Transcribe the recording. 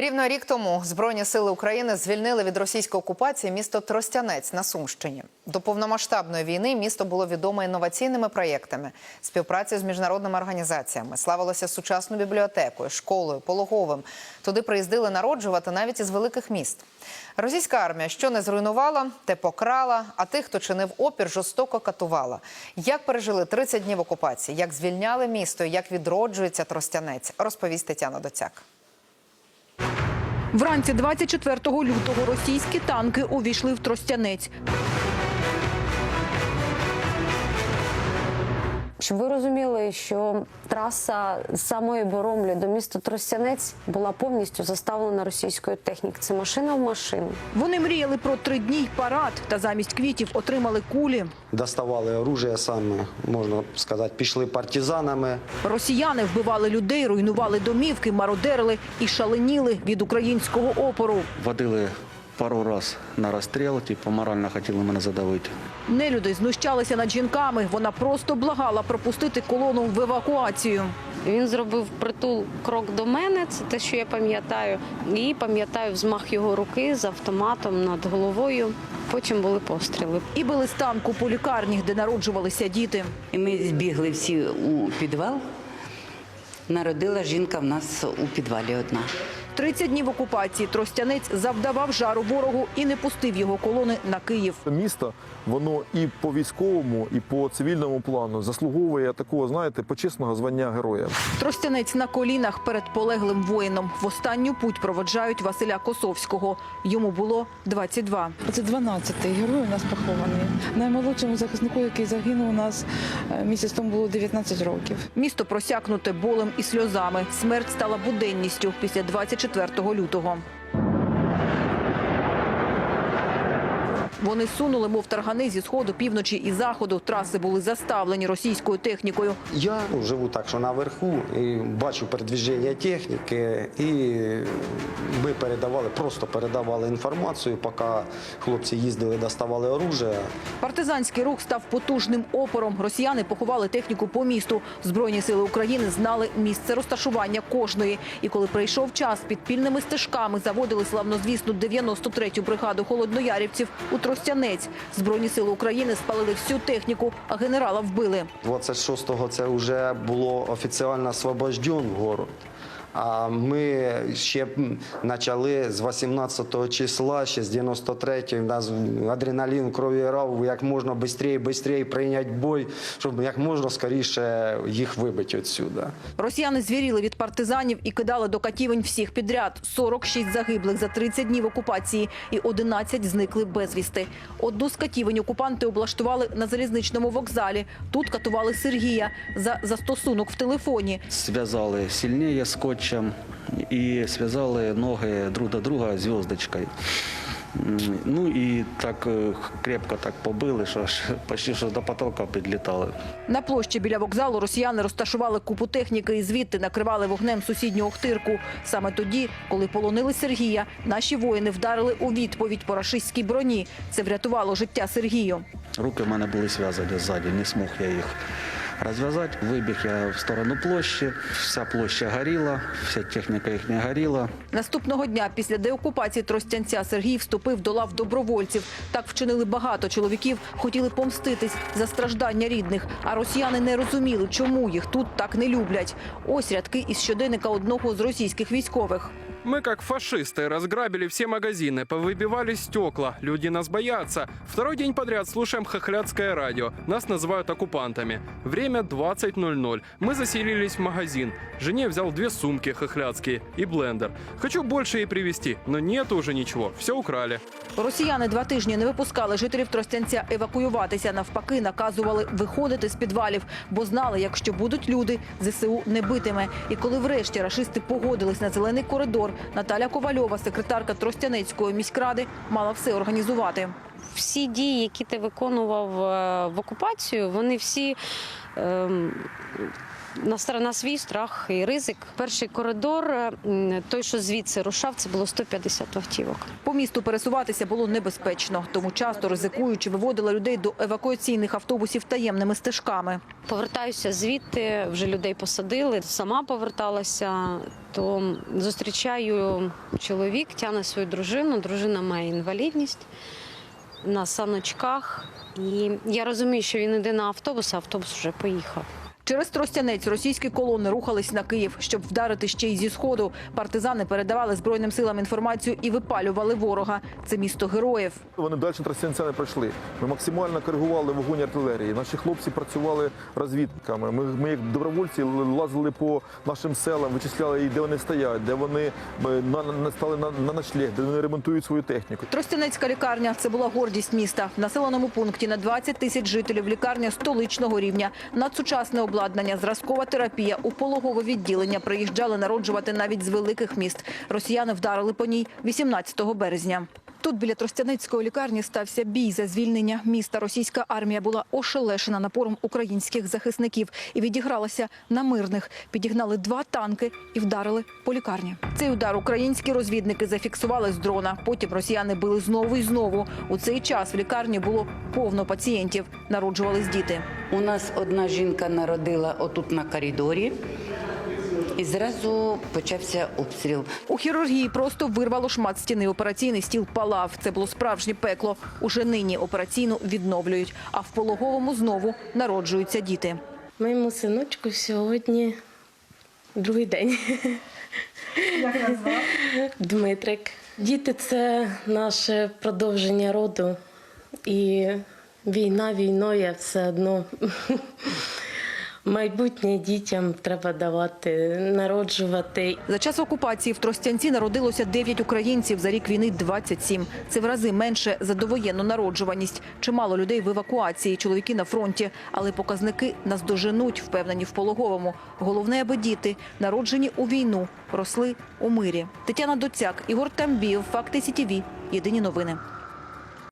Рівно рік тому Збройні сили України звільнили від російської окупації місто Тростянець на Сумщині. До повномасштабної війни місто було відоме інноваційними проєктами, співпраці з міжнародними організаціями, славилося сучасною бібліотекою, школою, пологовим. Туди приїздили народжувати навіть із великих міст. Російська армія що не зруйнувала, те покрала, а тих, хто чинив опір, жорстоко катувала. Як пережили 30 днів окупації, як звільняли місто, як відроджується Тростянець, розповість Тетяна Доцяк. Вранці 24 лютого російські танки увійшли в Тростянець. Щоб ви розуміли, що траса з самої Боромлі до міста Тростянець була повністю заставлена російською технікою. Це машина в машину. Вони мріяли про тридній парад та замість квітів отримали кулі. Доставали оружие саме, можна сказати, пішли партизанами. Росіяни вбивали людей, руйнували домівки, мародерили і шаленіли від українського опору. Водили пару раз на розстріл, типу морально хотіли мене задавити. Нелюди знущалися над жінками. Вона просто благала пропустити колону в евакуацію. Він зробив притул крок до мене. Це те, що я пам'ятаю. І пам'ятаю взмах його руки з автоматом над головою. Потім були постріли. І били з танку по лікарні, де народжувалися діти. І ми збігли всі у підвал. Народила жінка в нас у підвалі одна. 30 днів окупації Тростянець завдавав жару ворогу і не пустив його колони на Київ. Місто воно і по військовому, і по цивільному плану заслуговує такого, знаєте, почесного звання героя. Тростянець на колінах перед полеглим воїном. В останню путь проводжають Василя Косовського. Йому було 22. Це 12-й герой у нас похований. Наймолодшому захиснику, який загинув у нас е, місяць тому було 19 років. Місто просякнуте болем і сльозами. Смерть стала буденністю після 24 лютого. Вони сунули, мов таргани зі сходу, півночі і заходу. Траси були заставлені російською технікою. Я ну, живу так, що наверху, і бачу передвіження техніки, і ми передавали, просто передавали інформацію, поки хлопці їздили, доставали оружие. Партизанський рух став потужним опором. Росіяни поховали техніку по місту. Збройні сили України знали місце розташування кожної. І коли прийшов час, підпільними стежками заводили славнозвісну 93-ю бригаду холодноярівців у Тростянець. Збройні сили України спалили всю техніку, а генерала вбили. 26-го це вже було офіційно освобожден город. А ми ще почали з 18 числа, ще з 93-ї, у нас адреналін крові грав, як можна швидше, швидше прийняти бой, щоб як можна скоріше їх вибити відсюди. Росіяни звіріли від партизанів і кидали до катівень всіх підряд. 46 загиблих за 30 днів окупації і 11 зникли безвісти. Одну з катівень окупанти облаштували на залізничному вокзалі. Тут катували Сергія за застосунок в телефоні. Зв'язали сильніше скотчем і зв'язали ноги друг до друга зв'язочкою. Ну і так е, крепко так побили, що аж почти що до потолка підлітали. На площі біля вокзалу росіяни розташували купу техніки і звідти накривали вогнем сусідню Охтирку. Саме тоді, коли полонили Сергія, наші воїни вдарили у відповідь по рашистській броні. Це врятувало життя Сергію. Руки в мене були зв'язані ззаді, не змог я їх розв'язати. Вибіг я в сторону площі, вся площа горіла, вся техніка їхня горіла. Наступного дня після деокупації Тростянця Сергій вступив до лав добровольців. Так вчинили багато чоловіків, хотіли помститись за страждання рідних. А росіяни не розуміли, чому їх тут так не люблять. Ось рядки із щоденника одного з російських військових. Мы, как фашисты, разграбили все магазины, повыбивали стекла. Люди нас боятся. Второй день подряд слушаем хохлядское радио. Нас называют оккупантами. Время 20.00. Мы заселились в магазин. Жене взял две сумки хохлядские и блендер. Хочу больше ей привезти, но нет уже ничего. Все украли. Росіяни два тижні не випускали жителів Тростянця евакуюватися. Навпаки, наказували виходити з підвалів, бо знали, якщо будуть люди, ЗСУ не битиме. І коли врешті рашисти погодились на зелений коридор, Наталя Ковальова, секретарка Тростянецької міськради, мала все організувати. Всі дії, які ти виконував е, в окупацію, вони всі ем, на, свій страх і ризик. Перший коридор, той, що звідси рушав, це було 150 автівок. По місту пересуватися було небезпечно, тому часто ризикуючи виводили людей до евакуаційних автобусів таємними стежками. Повертаюся звідти, вже людей посадили. Сама поверталася, то зустрічаю чоловік, тягне свою дружину. Дружина має інвалідність на саночках. І я розумію, що він йде на автобус, а автобус вже поїхав. Через Тростянець російські колони рухались на Київ, щоб вдарити ще й зі сходу. Партизани передавали збройним силам інформацію і випалювали ворога. Це місто героїв. Вони далі Тростянця не пройшли. Ми максимально коригували вогонь артилерії. Наші хлопці працювали розвідками. Ми, ми як добровольці лазили по нашим селам, вичисляли, де вони стоять, де вони е, на, на, стали на, на ночлег, де вони ремонтують свою техніку. Тростянецька лікарня це була гордість міста. В населеному пункті на 20 тисяч жителів лікарня столичного рівня. Надсучасне обладнання, зразкова терапія. У пологове відділення приїжджали народжувати навіть з великих міст. Росіяни вдарили по ній 18 березня. Тут біля Тростянецької лікарні стався бій за звільнення міста. Російська армія була ошелешена напором українських захисників і відігралася на мирних. Підігнали два танки і вдарили по лікарні. Цей удар українські розвідники зафіксували з дрона. Потім росіяни били знову і знову. У цей час в лікарні було повно пацієнтів. Народжувались діти. У нас одна жінка народила отут на коридорі, і зразу почався обстріл. У хірургії просто вирвало шмат стіни. Операційний стіл палав. Це було справжнє пекло. Уже нині операційну відновлюють, а в пологовому знову народжуються діти. Моєму синочку сьогодні другий день. Як назвав? Дмитрик. Діти це наше продовження роду. І війна війною все одно. Майбутнє дітям треба давати, народжувати. За час окупації в Тростянці народилося 9 українців, за рік війни – 27. Це в рази менше за довоєнну народжуваність. Чимало людей в евакуації, чоловіки на фронті. Але показники наздоженуть, впевнені в пологовому. Головне, аби діти, народжені у війну, росли у мирі. Тетяна Доцяк, Ігор Тамбієв, Факти СІТІВІ. Єдині новини.